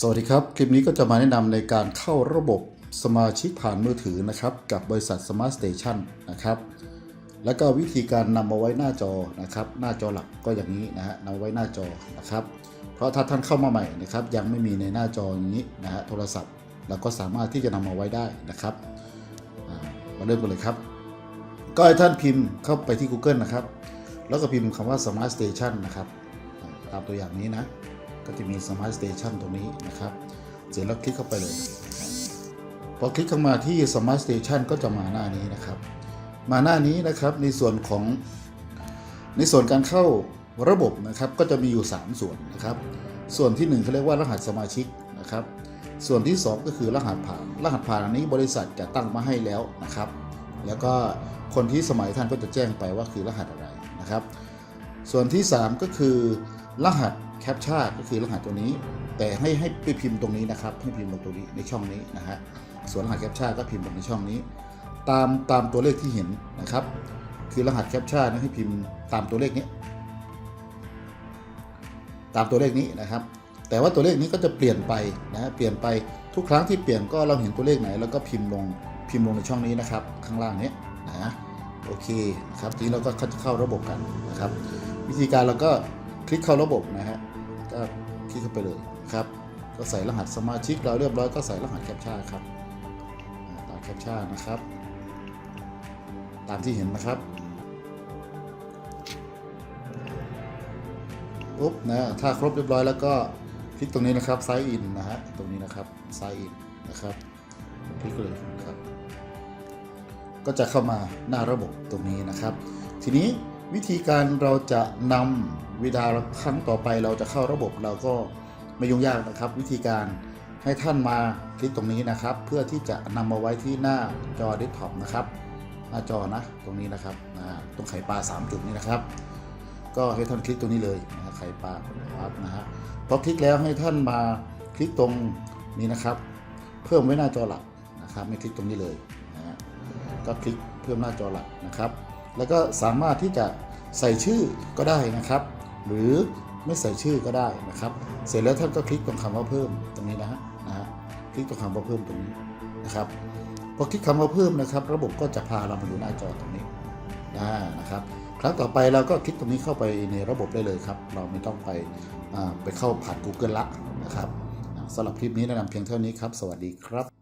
สวัสดีครับ คลิปนี้ก็จะมาแนะนำในการเข้าระบบสมาชิกผ่านมือถือนะครับ กับบริษัท Smart Station นะครับ แล้วก็วิธีการนำมาไว้หน้าจอนะครับ หน้าจอหลักก็อย่างนี้นะฮะนำไว้หน้าจอนะครับ เพราะถ้าท่านเข้ามาใหม่นะครับ ยังไม่มีในหน้าจออย่างนี้นะฮะโทรศัพท์เราก็สามารถที่จะนำมาไว้ได้นะครับมาเริ่มกันเลยครับ ก็ให้ท่านพิมพ์เข้าไปที่ Google นะครับ แล้วก็พิมพ์คำว่า Smart Station นะครับอ่าตามตัวอย่างนี้นะ ก็จะมี Smart Station ตรงนี้นะครับ เสร็จแล้วคลิกเข้าไปเลย พอคลิกเข้ามาที่ Smart Station ก็จะมาหน้านี้นะครับ มาหน้านี้นะครับในส่วนของ ในส่วนการเข้าระบบนะครับก็จะมีอยู่ 3 ส่วนนะครับ ส่วนที่ 1เขาเรียกว่ารหัสสมาชิกนะครับ ส่วนที่ 2 ก็คือรหัสผ่าน รหัสผ่านอันนี้บริษัทจะตั้งมาให้แล้วนะครับ แล้วก็คนที่สมัยท่านก็จะแจ้งไปว่าคือรหัสอะไรนะครับ ส่วนที่ 3 ก็คือรหัส แคปชั่นก็คือรหัสตัวนี้ แต่ให้ให้ไปพิมพ์ตรงนี้นะครับ ให้พิมพ์ลงตรงนี้ในช่องนี้นะฮะส่วนรหัสแคปชั่นก็พิมพ์ลงในช่องนี้ ตามตามตัวเลขที่เห็นนะครับ คือรหัสแคปชั่นให้พิมพ์ตามตัวเลขนี้ตามตัวเลขนี้นะครับ แต่ว่าตัวเลขนี้ก็จะเปลี่ยนไปนะเปลี่ยนไปทุกครั้งที่เปลี่ยนก็เราเห็นตัวเลขไหน แล้วก็พิมพ์ลงพิมพ์ลงในช่องนี้นะครับ ข้างล่างนี้นะโอเคนะครับทีนี้เราก็จะเข้าระบบกันนะครับ วิธีการเราก็ ลิกเข้าระบบนะฮะก็คลิกเข้าไปเลยครับก็ใส่รหัสสมาชิกเราเรียบร้อยก็ใส่รหัสแคปชั่นครับตามแคปชั่นนะครับ ตามที่เห็นนะครับปุ๊บนะถ้าครบเรียบร้อยแล้วก็คลิกตรงนี้นะครับ sign in นนะฮะตรงนี้นะครับ sign in นะครับคลิกเลยครับ ก็จะเข้ามาหน้าระบบตรงนี้นะครับ ทีนี้ วิธีการเราจะนำเวลาครั้งต่อไปเราจะเข้าระบบเราก็ไม่ยุ่งยากนะครับ วิธีการให้ท่านมาคลิกตรงนี้นะครับ เพื่อที่จะนำมาไว้ที่หน้าจอเดสก์ท็อปนะครับหน้าจอนะตรงนี้นะครับตรงไข่ปลา 3 จุดนี้นะครับ ก็ให้ท่านคลิกตรงนี้เลยนะไข่ปลาครับนะฮะพอคลิกแล้วให้ท่านมาคลิกตรงนี้นะครับ เพิ่มไว้หน้าจอหลักนะครับ ไม่คลิกตรงนี้เลยนะฮะก็คลิกเพิ่มหน้าจอหลักนะครับ แล้วก็สามารถที่จะใส่ชื่อก็ได้นะครับ หรือไม่ใส่ชื่อก็ได้นะครับ เสร็จแล้วท่านก็คลิกตรงคำว่าเพิ่มตรงนี้นะฮะนะฮะคลิกตรงคำว่าเพิ่มตรงนี้นะครับพอคลิกคำว่าเพิ่มนะครับ ระบบก็จะพาเรามาอยู่หน้าจอตรงนี้นะครับครั้งต่อไปเราก็คลิกตรงนี้เข้าไปในระบบได้เลยครับ เราไม่ต้องไปอ่าไปเข้าผ่าน Google ละนะครับสำหรับคลิปนี้แนะนำเพียงเท่านี้ครับ สวัสดีครับ